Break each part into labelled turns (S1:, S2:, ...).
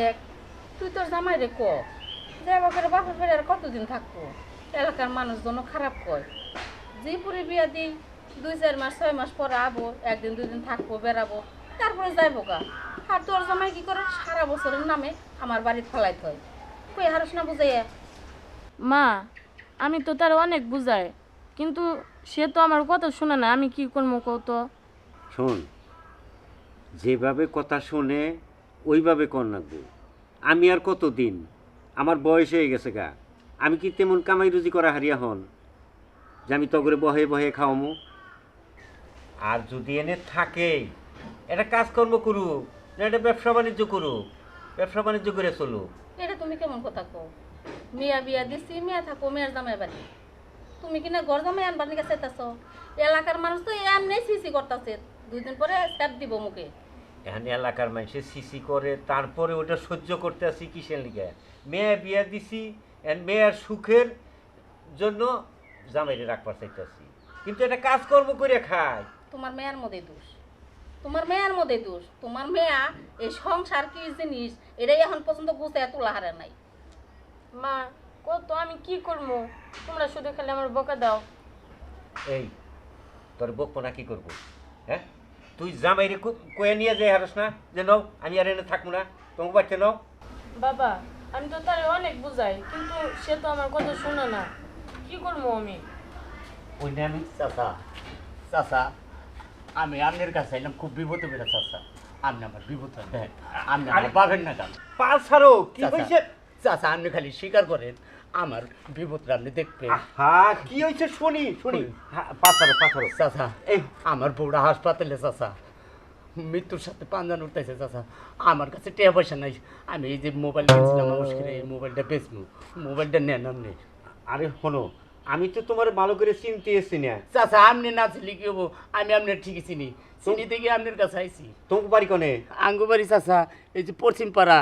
S1: দেখ তুই তোর জামাই রে ক যাইবা করে বাপে ফেরে কতদিন থাকবো এলাকার মানুষজন খারাপ কয় যে পুরে বিয়া দিই দুই চার মাস ছয় মাস পরে আবো একদিন দুদিন থাকবো বেড়াবো তারপরে যাইবো গা আর তোর জামাই কি করে সারা বছরের নামে আমার বাড়ি ফেলাই থয় কই হারস না বুঝাইয়া
S2: মা আমি তো তার অনেক বুঝাই কিন্তু সে তো আমার কথা শুনে না আমি কি করবো কত
S3: শোন যেভাবে কথা শুনে ওইভাবে কর লাগবো আমি আর কত দিন আমার বয়স হয়ে গেছে গা আমি কি তেমন কামাই রুজি করা হারিয়া হন যে আমি তগরে বহে বহে খাওয়ামো
S4: আর যদি এনে থাকে এটা কাজকর্ম করু না এটা ব্যবসা বাণিজ্য করু ব্যবসা বাণিজ্য করে চলু
S1: এটা তুমি কেমন কথা কো মিয়া বিয়া দিছি মিয়া থাকো মেয়ের দামে বাড়ি তুমি কি না গড় দামে আনবার নিকে চেতাছ এলাকার মানুষ তো এমনি সিসি করতেছে দুই দিন পরে স্যাপ দিব মুখে
S3: এখন এলাকার মানুষের সিসি করে তারপরে ওটা সহ্য করতে আসি কিসের লিগে মেয়ে বিয়া দিছি অ্যান্ড মেয়ের সুখের জন্য জামাইরে রাখবার চাইতেছি কিন্তু এটা কর্ম করে খায়
S1: তোমার মেয়ের মধ্যে দোষ তোমার মেয়ের মধ্যে দোষ তোমার মেয়া এই সংসার কি জিনিস এটাই এখন পর্যন্ত গুছে এত লাহারে নাই
S2: মা কত আমি কি করবো তোমরা শুধু খেলে আমার বকা দাও
S3: এই তোর বকবো না কি করবো হ্যাঁ তুই জামাইরে কয়ে নিয়ে যাই হারস না যে নও আমি আর এনে থাকবো না তোমাকে বাড়িতে নও
S2: বাবা আমি তো তারে অনেক বুঝাই কিন্তু সে তো আমার কথা শোনে না কি করবো আমি
S4: ওই আমি
S5: চাচা চাচা আমি আপনার কাছে এলাম খুব বিপদে বেড়া চাচা আপনি আমার বিপদ আপনি আমার পাবেন না
S3: পাল সারো কি হয়েছে
S5: চাচা আপনি খালি স্বীকার করেন আমার বিপদটা আপনি দেখবেন
S3: হ্যাঁ কি হয়েছে শুনি শুনি হ্যাঁ, পাঁচারো পাঁচারো
S5: চাচা এই আমার বউরা হাসপাতালে চাচা মৃত্যুর সাথে পাঞ্জান উঠতেছে চাচা আমার কাছে টেয়া পয়সা নাই আমি এই যে মোবাইল কিনছিলাম মুশকিল এই মোবাইলটা বেচবো মোবাইলটা নেন আপনি
S3: আরে হনো আমি তো তোমার ভালো করে চিনতে এসছি
S5: না চাচা আপনি না চিনি কি হবো আমি আপনার ঠিকই চিনি চিনি গিয়ে আপনার কাছে আইছি
S3: তোমার বাড়ি কনে
S5: বাড়ি চাচা এই যে পশ্চিম পাড়া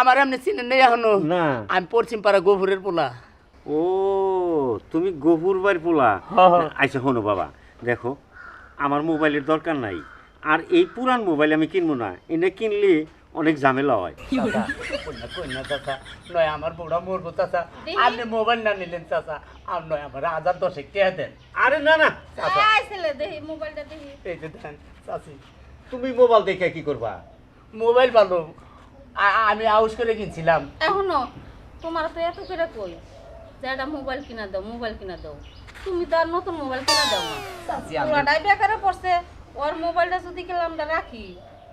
S5: আমার এমনি চিনেন নেই এখনো না আমি পশ্চিম পাড়া গফুরের পোলা
S3: ও তুমি গফুর বাড়ির পোলা আচ্ছা হনো বাবা দেখো আমার মোবাইলের দরকার নাই আর এই পুরান মোবাইল আমি কিনবো না এনে কিনলে অনেক ঝামেলা হয়
S5: নয় আমার বুড়া মরবো চাচা আপনি মোবাইল না নিলেন চাচা আর নয় আমার হাজার দশেক টেয়া দেন আরে না না
S1: এই
S3: যে দেন চাচি তুমি মোবাইল দেখে কি করবা মোবাইল ভালো আমি আউস করে
S1: কিনছিলাম এখনো তোমার তো এত করে কই যে একটা মোবাইল কিনা দাও মোবাইল কিনা দাও তুমি তো আর নতুন মোবাইল কিনা দাও না পুরাটাই বেকারে পড়ছে ওর মোবাইলটা যদি গেলাম রাখি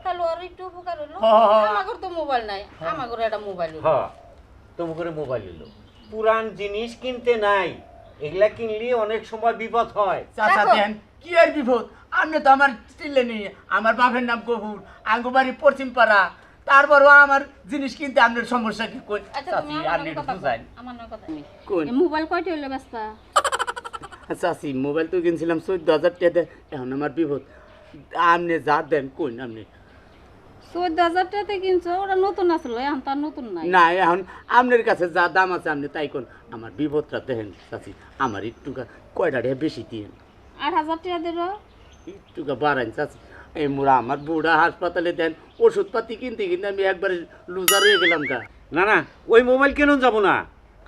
S1: তাহলে ওর একটু উপকার হলো হ্যাঁ, হ্যাঁ, হ্যাঁ। আমাগর তো মোবাইল নাই আমাগর একটা মোবাইল হলো
S3: তোমার মোবাইল হলো পুরান জিনিস কিনতে নাই এগুলা কিনলে অনেক সময় বিপদ হয়
S5: চাচা দেন কি আর বিপদ আমি তো আমার স্টিলে নেই আমার বাপের নাম গহুর আঙ্গুবাড়ি পশ্চিমপাড়া পাড়া তারপরও আমার জিনিস কিনতে আপনার সমস্যা কি কই আচ্ছা, চাচি আপনি মোবাইল চাচি তো কিনছিলাম চোদ্দ হাজার টাকা এখন আমার বিপদ আপনি যা দেন কোন আপনি
S1: চোদ্দ কিনছো নতুন এখন নতুন
S5: নাই এখন কাছে যা দাম আছে আপনি তাই কোন আমার বিপদটা দেখেন চাচি আমার একটু কয়টা বেশি দিন
S1: আট হাজার টাকা দেবো
S5: একটু বাড়ান চাচি এই মোরা আমার বুড়া হাসপাতালে দেন ওষুধপাতি কিনতে কিনতে আমি একবারে লুজার হয়ে গেলাম গা
S3: না না ওই মোবাইল কেন যাব না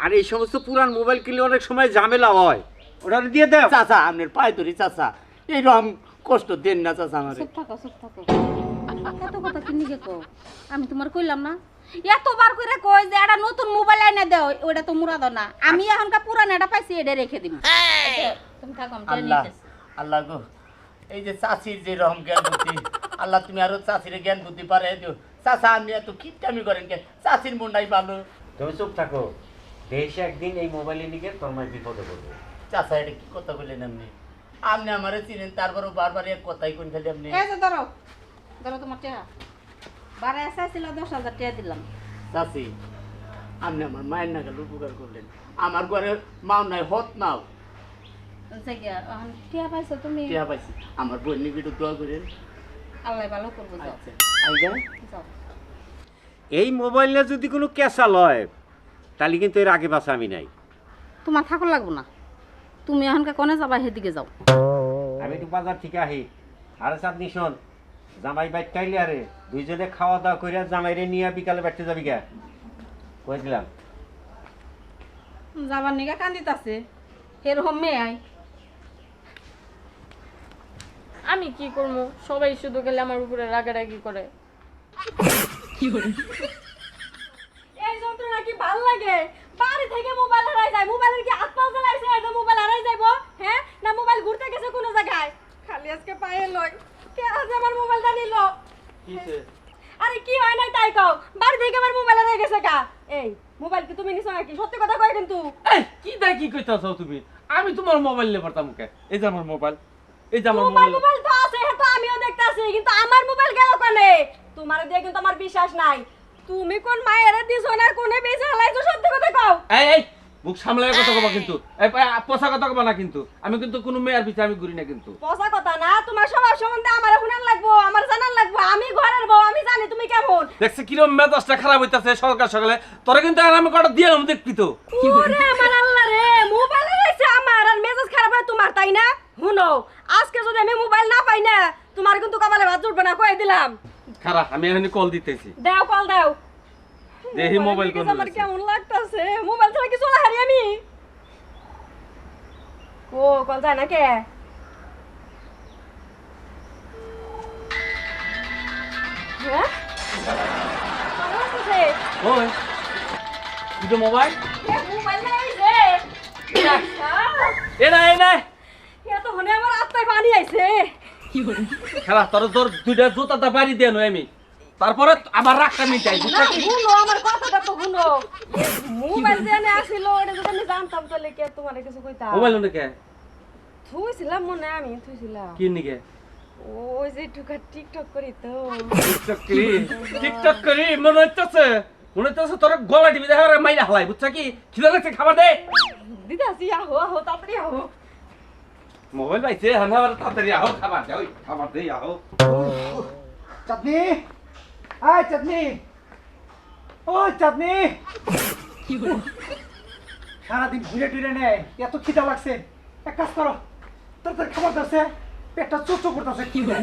S3: আর এই সমস্ত পুরান মোবাইল কিনলে অনেক সময় ঝামেলা হয় ওটা দিয়ে দেয়
S5: চাচা আপনার পায়ে ধরি চাচা এইরকম কষ্ট দেন না চাচা আমার
S1: এত কথা কি নিজে আমি তোমার কইলাম না এতবার করে কই যে একটা নতুন মোবাইল এনে দাও ওটা তো মুরাদ না আমি এখনকার পুরান এটা পাইছি এটা রেখে দিব তুমি থাকো আমি আল্লাহ
S5: আল্লাহ গো এই যে চাষির যে রহম জ্ঞান বুদ্ধি আল্লাহ তুমি আরো চাষির জ্ঞান বুদ্ধি পারে চাষা আমি এত কিপটামি করেন কে চাষির মুন্ডাই ভালো
S3: তুমি চুপ থাকো দেশে একদিন এই মোবাইলে নিয়ে তোমার বিপদে পড়বে
S5: চাষা এটা কি কথা বললেন আপনি আপনি আমারে চিনেন তারপরও বারবার এক কথাই কোন খালি আপনি
S1: ধরো ধরো তোমার বারে এসেছিল দশ হাজার টাকা দিলাম
S5: চাষি আপনি আমার মায়ের নাগাল উপকার করলেন আমার ঘরে মাও নাই হত নাও তুমি আচ্ছা,
S3: এই মোবাইল নিয়ে যদি কোনো ক্যাশা লয় তাহলে কিন্তু এর আগে বাসা আমি নাই
S1: তোমার থাকো লাগবো না তুমি এখনকার কনে যাবা সেদিকে যাও
S3: আমি তো বাজার ঠিক আহি আরে সাত নিশন জামাই বাইট কাইলে আরে দুইজনে খাওয়া দাওয়া কইরা জামাইরে নিয়ে বিকালে বাড়তে যাবি গা কয়েছিলাম
S1: যাবার নিগা কান্দিত আছে এরকম মেয়ে আয়
S2: আমি কি করব সবাই শুধু গেলে আমার উপরে রাগারাগি করে
S1: এই যন্ত্রণা কি ভাল লাগে বাড়ি থেকে মোবাইল হারাই যায় মোবাইলের কি হাত পাও গেলাইছে এটা মোবাইল হারাই যাইবো হ্যাঁ না মোবাইল ঘুরতে গেছে কোনো জায়গায় খালি আজকে পায়ে লই কে আজ আমার মোবাইলটা নিল আরে কি হয় নাই তাই কও বাড়ি থেকে আমার মোবাইল হারাই গেছে কা এই মোবাইল কি তুমি নিছো নাকি সত্যি কথা কয় কিন্তু
S4: এই কি দা কি কইতাছো তুমি আমি তোমার মোবাইল লে পারতাম কে এই যে আমার মোবাইল
S1: এই যে আমার মোবাইল মোবাইল আছে হ্যাঁ তো আমিও দেখতাছি কিন্তু আমার মোবাইল গেল কোনে তোমার দিয়ে কিন্তু আমার বিশ্বাস নাই তুমি কোন মায়েরা দিছো না কোনে বেজালাইছো সত্যি কথা কও
S4: এই এই মুখ সামলায় কথা কবা কিন্তু পচা কথা কবা না কিন্তু আমি কিন্তু কোনো মেয়ের পিছে আমি ঘুরি না কিন্তু
S1: পচা কথা না তোমার স্বভাব সম্বন্ধে আমার শুনার লাগবো আমার জানার লাগবো আমি ঘরের বউ আমি জানি তুমি কেমন
S4: দেখছে মেজাজটা খারাপ হইতাছে সরকার সকালে তোরা কিন্তু আর আমি কটা দিয়ে দেখবি তো
S1: আমার আল্লাহ রে মোবাইল রয়েছে আমার আর মেজাজ খারাপ হয় তোমার তাই না শুনো আজকে যদি আমি মোবাইল না পাই না তোমার কিন্তু কপালে ভাত জুটবে না কই দিলাম
S4: খারাপ আমি এখানে কল
S1: দিতেছি দাও কল দাও
S4: দেহি মোবাইল কোন আমার
S1: কেমন লাগতাছে মোবাইল ছাড়া কিছু হারি আমি ও কল যায় না কে হ্যাঁ? মোবাইল মোবাইল না
S4: এ আচ্ছা। না
S1: আমার আত্মায় পানি আইছে
S4: কি হল খেলা তোর জোর দুইটা জোতাটা বাড়ি দেন আমি তারপরে আবার রাগটা মিটাই
S1: না শুনো আমার কথাটা তো শুনো মোবাইল জেনে আসিল এটা যদি আমি জানতাম তাহলে কে তোমার কিছু কইতাম মোবাইল ওনে কে থুইছিলাম মনে আমি থুইছিলাম কি নিকে ওই যে টুকা টিকটক করি তো
S4: টিকটক করি টিকটক করি মনে হচ্ছে মনে হচ্ছে তোর গলা টিপে দেখা মাইরা হলাই বুঝছ কি খিদা লাগছে খাবার দে
S1: দিদাসি আহো আহো তাড়াতাড়ি আহো
S4: মোবাইল পাইছে হানা তাড়াতাড়ি আহো খাবার দে ওই খাবার দে আহো
S6: চাঁদনি আয় চাটনি ও চাটনি সারাদিন ঘুরে টুরে নেয় এত খিদা লাগছে এক কাজ করো তোর তোর খাবার ধরছে পেটটা চোচো করতেছে কি করে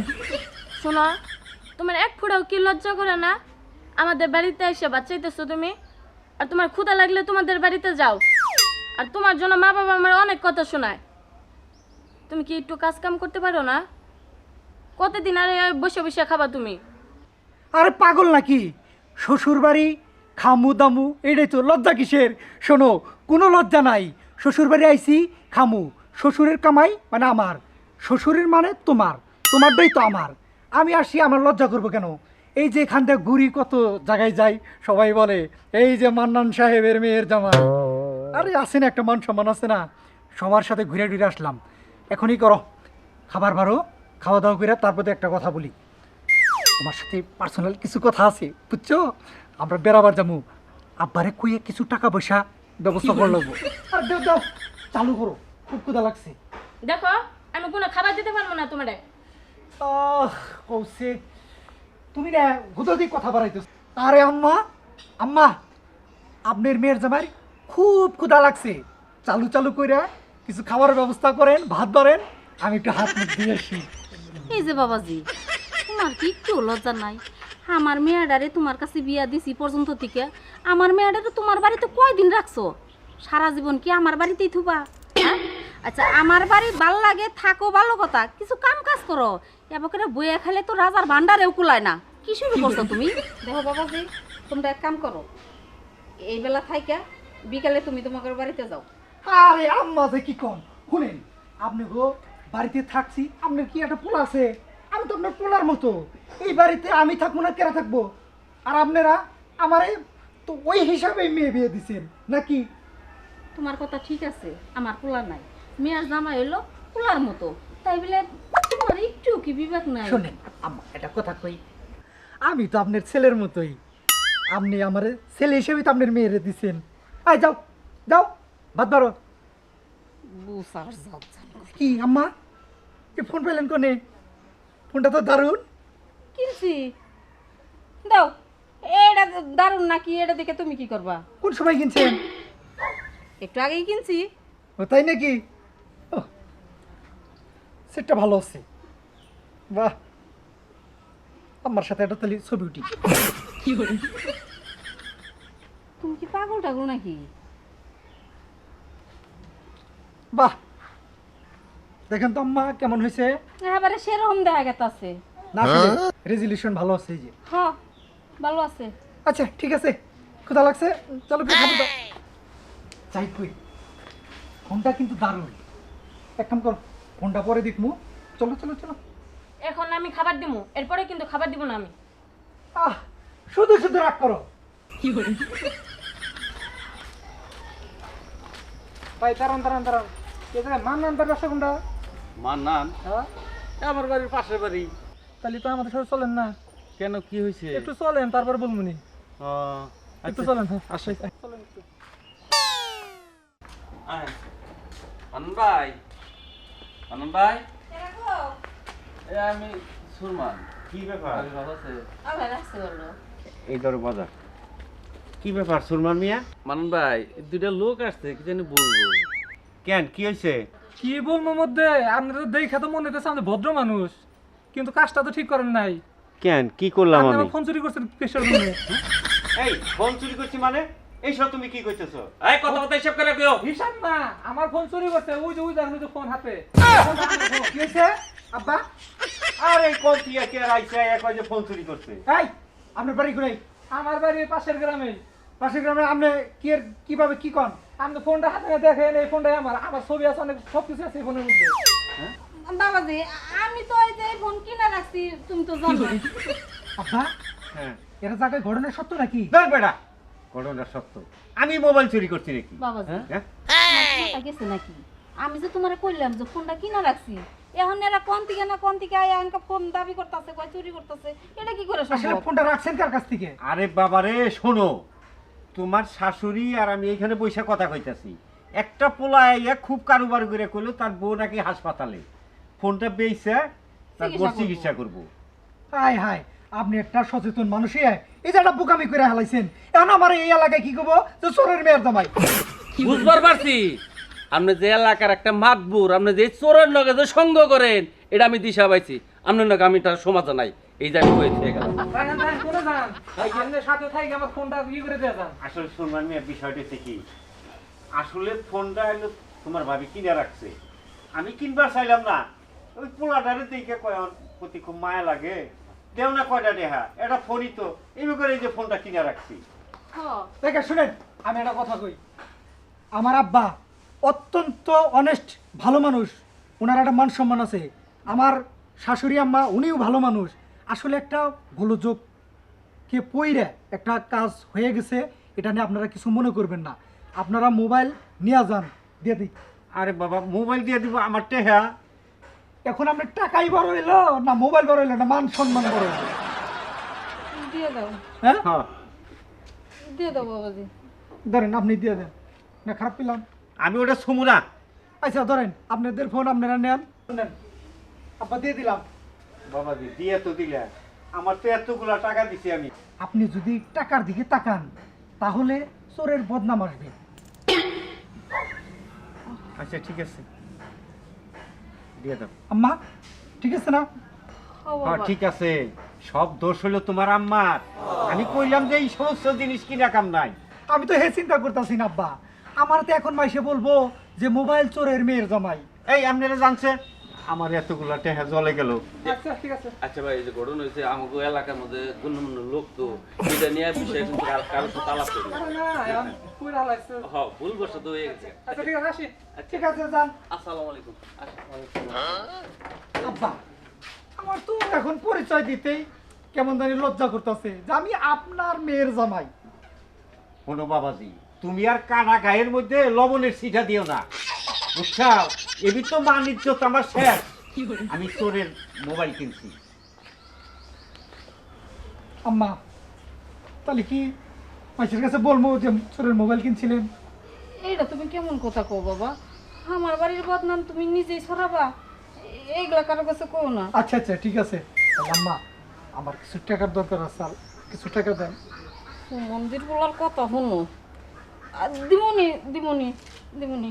S2: শোনো তোমার এক ফুটাও কি লজ্জা করে না আমাদের বাড়িতে এসে বাচ্চাইতেছো তুমি আর তোমার ক্ষুধা লাগলে তোমাদের বাড়িতে যাও আর তোমার জন্য মা বাবা আমার অনেক কথা শোনায় তুমি কি একটু কাজ কাম করতে পারো না কতদিন আর বসে বসে খাবা তুমি
S6: আরে পাগল নাকি শ্বশুর বাড়ি খামু দামু এটাই তো লজ্জা কিসের শোনো কোনো লজ্জা নাই শ্বশুর বাড়ি আইসি খামু শ্বশুরের কামাই মানে আমার শ্বশুরের মানে তোমার তোমারটাই তো আমার আমি আসি আমার লজ্জা করবো কেন এই যে এখান থেকে ঘুরি কত জায়গায় যাই সবাই বলে এই যে মান্নান সাহেবের মেয়ের জামা আরে আসে না একটা মান সম্মান আছে না সবার সাথে ঘুরে ঘুরে আসলাম এখনই করো খাবার ভারো খাওয়া দাওয়া করে তারপরে একটা কথা বলি তোমার সাথে পার্সোনাল কিছু কথা আছে বুঝছো আমরা বেড়াবার যাবো আব্বারে কইয়ে কিছু টাকা পয়সা ব্যবস্থা করে নেবো আর দেও দাও চালু করো খুব কুদা লাগছে
S1: দেখো আমি কোনো খাবার দিতে পারবো না তোমার
S6: তুমি না হুদর দিয়ে কথা বাড়াইতো আরে আম্মা আম্মা আপনার মেয়ের জামাই খুব ক্ষুধা লাগছে চালু চালু কইরা কিছু খাবার ব্যবস্থা করেন ভাত বাড়েন আমি একটু হাত দিয়ে আসি
S1: এই যে বাবাজি তোমার কি কেউ লজ্জা নাই আমার মেয়েডারে তোমার কাছে বিয়া দিছি পর্যন্ত থেকে আমার মেয়েডারে তোমার বাড়িতে কয়দিন রাখছো সারা জীবন কি আমার বাড়িতেই থুবা হ্যাঁ? আচ্ছা আমার বাড়ি ভাল লাগে থাকো ভালো কথা কিছু কাম কাজ করো এবারে বইয়ে খেলে তো রাজার ভান্ডারেও কুলায় না কি শুরু করছো তুমি দেখো যে তোমরা এক কাম করো এই বেলা থাইকা বিকালে তুমি তোমাকে বাড়িতে যাও
S6: আরে আম্মা যে কি কম শুনেন আপনি গো বাড়িতে থাকছি আপনার কি একটা পোলা আছে আমি তো আপনার পোলার মতো এই বাড়িতে আমি থাকবো না কেরা থাকবো আর আপনারা আমারে তো ওই হিসাবে মেয়ে বিয়ে দিছেন নাকি
S1: তোমার কথা ঠিক আছে আমার পোলা নাই মেয়ের জামা এলো পোলার মতো তাই বলে তোমার একটু কি বিবেক
S6: নাই শোনেন আম্মা এটা কথা কই আমি তো আপনার ছেলের মতোই আপনি আমার ছেলে হিসেবে তো আপনার মেয়েরে দিছেন আয় যাও যাও ভাত বারো কি আম্মা কি ফোন পেলেন কোনে ফোনটা তো দারুণ
S1: কিনছি দাও এটা দারুণ নাকি এটা দেখে তুমি কি
S6: করবা কোন সময়
S1: কিনছেন একটু আগেই
S6: কিনছি ও তাই নাকি সেটটা ভালো আছে বাহ আমার সাথে এটা তাহলে ছবি উঠি
S1: কি করি তুমি কি পাগল টাগল
S6: নাকি বাহ দেখেন তো আম্মা কেমন হয়েছে
S1: এবারে সেরকম দেখা গেতাছে
S6: না রেজলিউশন হ্যাঁ? ভালো আছে এই যে
S1: হ্যাঁ ভালো আছে
S6: আচ্ছা ঠিক আছে কথা লাগছে চলো খাবো দাও যাই কই ফোনটা কিন্তু দারুণ এক কাম কর ফোনটা পরে দেখমু চলো চলো চলো
S1: এখন আমি খাবার দিমু এরপরে কিন্তু খাবার দিব না আমি
S6: আহ শুধু শুধু রাগ করো কি করি ভাই দাঁড়ান দাঁড়ান দাঁড়ান মান্নান দরকার সেগুনটা
S4: হ্যাঁ? আমার বাড়ির পাশের বাড়ি
S6: তাহলে তো আমাদের সাথে চলেন না
S4: কেন কি হয়েছে একটু
S6: চলেন তারপর বলবনি আচ্ছা, একটু চলেন
S4: আমি
S3: কি ব্যাপার কি সুরমান মিয়া
S4: মানন ভাই দুইটা লোক আসছে কি জানি বলবো
S3: কেন কি হয়েছে
S6: কি বলবো মধ্যে আপনি তো দেখে তো মনে হচ্ছে আপনি ভদ্র মানুষ কিন্তু কাজটা তো ঠিক করেন নাই
S3: কেন কি করলাম আমি আমার
S6: ফোন চুরি করছেন কেশর
S3: রুমে এই ফোন চুরি করছি মানে এই সব তুমি কি কইতেছো এই কথা কথা হিসাব করে
S6: কইও হিসাব না আমার ফোন চুরি করছে ওই যে ওই যে আপনি তো ফোন হাতে কি হইছে আব্বা
S3: আরে কোন টিয়া কে রাইছে এক যে ফোন চুরি
S6: করছে এই আপনি বাড়ি কোথায় আমার বাড়ি পাশের গ্রামে পাশের গ্রামে আপনি কি এর কিভাবে কি কন আপনি ফোনটা হাতে দেখেন এই ফোনটাই আমার আমার ছবি আছে অনেক সব কিছু আছে এই ফোনের
S1: মধ্যে হ্যাঁ বাবাজি আমি তো এই যে ফোন কিনা রাখছি তুমি তো জানো
S6: আপা আচ্ছা, হ্যাঁ এটা জায়গায় ঘটনা সত্য নাকি
S3: ধর বেটা ঘটনা সত্য আমি মোবাইল চুরি করছি নাকি
S1: বাবাজি হ্যাঁ, হ্যাঁ? গেছে নাকি আমি যে তোমারে কইলাম যে ফোনটা কিনা রাখছি এখন এরা কোন থেকে না কোন থেকে আয় আনকা ফোন দাবি করতেছে কয় চুরি করতেছে এটা কি করে সম্ভব
S6: ফোনটা রাখছেন কার কাছ থেকে
S3: আরে বাবারে শোনো তোমার শাশুড়ি আর আমি এখানে বসে কথা কইতাছি একটা পোলা আইয়া খুব কারোবার করে কইলো তার বউ নাকি হাসপাতালে ফোনটা পেয়েছে তার বউ চিকিৎসা করবো
S6: হায় হায় আপনি একটা সচেতন মানুষই এই যে একটা বোকামি করে হালাইছেন এখন আমার এই এলাকায় কি করবো যে চোরের মেয়ের দামাই
S4: বুঝবার পারছি আপনি যে এলাকার একটা মাতবুর আপনি যে চোরের লগে যে সঙ্গ করেন এটা আমি দিশা পাইছি আপনার নাকি আমি তার সমাজ নাই এই যে আমি হয়েছে
S6: সাথে থাকি আমার ফোনটা কি করে দিয়ে
S3: আসলে সুলমান মিয়া বিষয়টা আসলে ফোনটা তোমার ভাবি কিনে রাখছে আমি কিনবা চাইলাম না ওই পোলাটারে দেখে কয় প্রতি খুব মায়া লাগে দেও না কয়টা দেহা এটা ফোনই তো এই করে এই যে ফোনটা কিনে রাখছি
S6: দেখে শুনেন আমি একটা কথা কই আমার আব্বা অত্যন্ত অনেস্ট ভালো মানুষ ওনার একটা মান সম্মান আছে আমার শাশুড়ি আম্মা উনিও ভালো মানুষ আসলে একটা ভুলযোগ কে পইরে একটা কাজ হয়ে গেছে এটা নিয়ে আপনারা কিছু মনে করবেন না আপনারা মোবাইল নিয়ে যান দিয়ে দিই
S4: আরে বাবা মোবাইল দিয়ে দিব আমার টেহা
S6: এখন আপনার টাকাই বড় হইলো না মোবাইল বড় হইলো না মান সম্মান
S1: বড় হইলো হ্যাঁ, হ্যাঁ।
S6: আপনি দিয়ে দেন না খারাপ পেলাম আমি ওটা ছুমু না আচ্ছা ধরেন আপনাদের ফোন আপনারা নেন নেন আপা দিয়ে দিলাম
S4: বাবাজি দিয়ে তো দিলে আমার তো এতগুলো টাকা দিছি আমি
S6: আপনি যদি টাকার দিকে তাকান তাহলে চোরের বদনাম
S3: আসবে আচ্ছা ঠিক আছে দিয়ে দাও
S6: আম্মা ঠিক আছে
S3: না হ্যাঁ ঠিক আছে সব দোষ হলো তোমার আম্মার আমি কইলাম যে এই সমস্ত জিনিস কিনা কাম নাই
S6: আমি তো হে চিন্তা করতেছি না আব্বা আমার তো এখন মাইসে বলবো যে মোবাইল চোরের মেয়ের জমাই
S3: এই আপনারা জানছেন আমার এতগুলো টেহা জলে গেল
S4: আচ্ছা, আচ্ছা ভাই যে হয়েছে আমাকে এলাকার মধ্যে গণ্যমান্য লোক তো এটা নিয়ে কিন্তু কারো করি ভুল বসে তো হয়ে গেছে
S6: আচ্ছা, আচ্ছা। ঠিক আছে যান আলাইকুম আমার তো এখন পরিচয় দিতেই কেমন জানি লজ্জা করতেছে যে আমি আপনার মেয়ের জামাই
S3: কোনো বাবাজি তুমি আর কানা গায়ের মধ্যে লবণের সিটা দিও না বুঝছাও এবি তো বাণিজ্য তো আমার শেষ আমি চোরের মোবাইল
S6: কিনছি আম্মা তাহলে কি মাসির কাছে বলবো যে চোরের মোবাইল কিনছিলেন
S1: এইটা তুমি কেমন কথা কো বাবা আমার বাড়ির বদনাম তুমি নিজেই সরাবা এইগুলা কারো কাছে কো না
S6: আচ্ছা আচ্ছা ঠিক আছে আম্মা আমার কিছু টাকার দরকার আছে কিছু টাকা
S1: দেন মন্দির বলার কথা শুনো দিমনি দিমনি দিমনি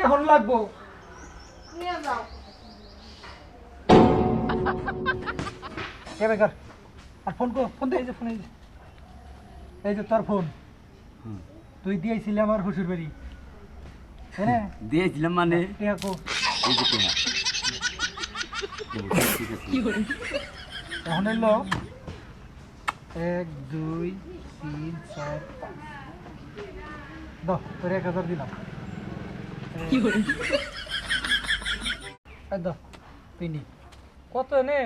S1: এখন লাগবো নিয়ে যাও
S6: কেবে কর আর ফোন কর ফোন দে এই যে ফোন এই যে এই যে তোর ফোন তুই দিয়েছিলি আমার শ্বশুর বাড়ি
S4: দিয়েছিলাম
S6: মানে টিয়া কো এই যে টিয়া এখন এলো এক দুই তিন চার দশ তোর এক হাজার দিলাম কত নে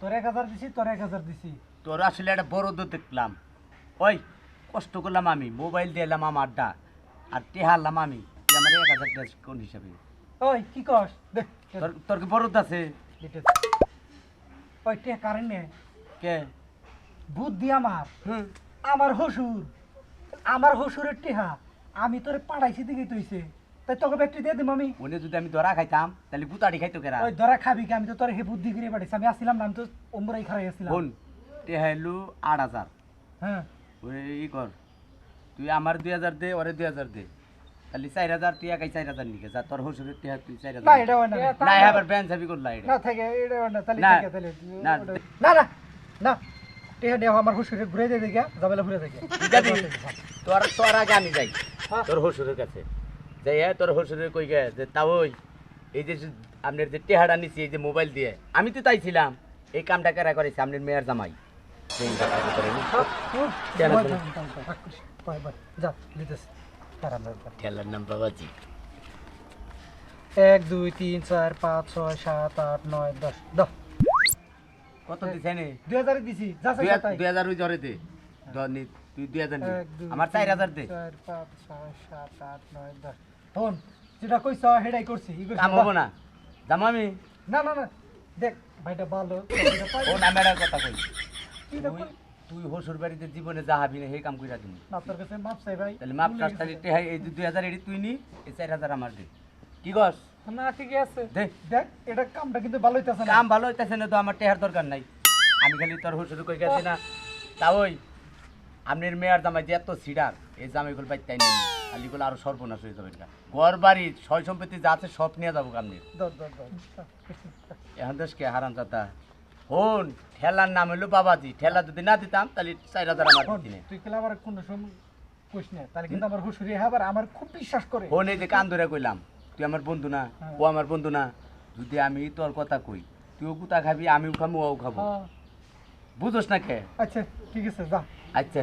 S6: তোর এক হাজার দিছি তোর এক হাজার দিছি
S4: তোর আসলে একটা বড় দূর দেখলাম ওই কষ্ট করলাম আমি মোবাইল দিলাম আমার আড্ডা আর টেহারলাম আমি আমার এক হাজার দেশ কোন হিসাবে
S6: ওই কি কস দেখ
S4: তোর কি বড় আছে
S6: ওই টেহা কারণে কে বুদ্ধি আমার আমার হসুর আমার হসুরের টেহা আমি তোর পাড়াইছি দিকে তুইছে তাই তোকে ব্যাটারি দিয়ে দিম
S4: আমি যদি আমি ধরা খাইতাম তাহলে গুতাড়ি খাইতো কেরা ওই
S6: ধরা খাবি কি আমি তো তোর হে বুদ্ধি করে পাঠাইছি আমি আসছিলাম না আমি তো ওমরাই খারাই
S4: বোন তে হাইলু আট হাজার হ্যাঁ ওই কর তুই আমার দুই হাজার দে ওরে দুই হাজার দে তাহলে চার হাজার তুই একাই চার হাজার নিকে যা তোর হোসের তুই চার হাজার
S6: না এটা
S4: না ব্যান চাবি করলা
S6: না থাকে এটা না তাহলে না না না না টেহা দেহ আমার হোসের ঘুরে দেয় যাবেলা ঘুরে দেখে
S4: তোর তোর আগে আমি যাই তোর হসুরের কাছে যাই হ্যাঁ তোর হসুরের কই গে যে তা এই যে আপনার যে টেহারা নিছি এই যে মোবাইল দিয়ে আমি তো চাইছিলাম এই কামটা কারা করেছে আপনার মেয়ের জামাই
S6: এক দুই তিন চার পাঁচ ছয় সাত আট নয় দশ দশ কত দিছে দুই হাজার দিছি দুই
S4: হাজার ওই জ্বরে তুই দুই হাজার আমার চার হাজার
S6: দে চার পাঁচ ছয় সাত আট নয় দশ ফোন যেটা কইছ সেটাই করছি
S4: কাম হবো না যাম আমি
S6: না না না দেখ ভাইটা ভালো
S4: ও না ম্যাডার কথা কই তুই হসুর বাড়িতে জীবনে যাহাবি না হে কাম কইরা দিন
S6: আপনার কাছে মাপ চাই
S4: ভাই তাহলে মাপ কাজ তাহলে টেহাই এই দুই হাজার এটি তুই নি এই চার হাজার আমার দে কি গস
S6: না ঠিকই আছে দেখ দেখ এটা কামটা কিন্তু ভালো হইতাছে না
S4: কাম ভালো হইতাছে না তো আমার টেহার দরকার নাই আমি খালি তোর হসুর কই গেছি না তা ওই আপনার মেয়ার জামাই যে এত সিডার এই জামাইগুলো পাই তাই নেই আলিগুলো আরো সর্বনাশ হয়ে যাবে ঘর বাড়ি ছয় সম্পত্তি যা আছে সব নিয়ে যাবো আপনি এখন দেশকে হারান চাতা হন ঠেলার নাম হলো বাবাজি ঠেলা যদি না দিতাম তাহলে চার হাজার আমার দিনে
S6: তুই তাহলে আবার কোনো সময় কুস না তাহলে কিন্তু আমার হুশুরি আবার আমার খুব বিশ্বাস
S4: করে হন এই যে কান ধরে কইলাম তুই আমার বন্ধু না হ্যাঁ। ও আমার বন্ধু না যদি আমি তোর কথা কই তুইও কুতা খাবি আমিও খাবো ওও খাবো হ্যাঁ। বুঝোস না কে
S6: আচ্ছা ঠিক আছে
S4: যা আচ্ছা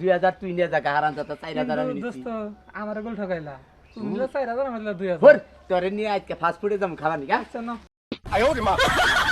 S4: দুই হাজার তুই নিয়ে যা হারান যা চার হাজার আমি
S6: নিচ্ছি আমার গোল ঠকাইলা তুমি চার হাজার আমার
S4: দুই হাজার তোরে নিয়ে আজকে ফাস্ট ফুডে যাবো
S6: খাবার নিকা হ্যাঁ? আচ্ছা না আয় মা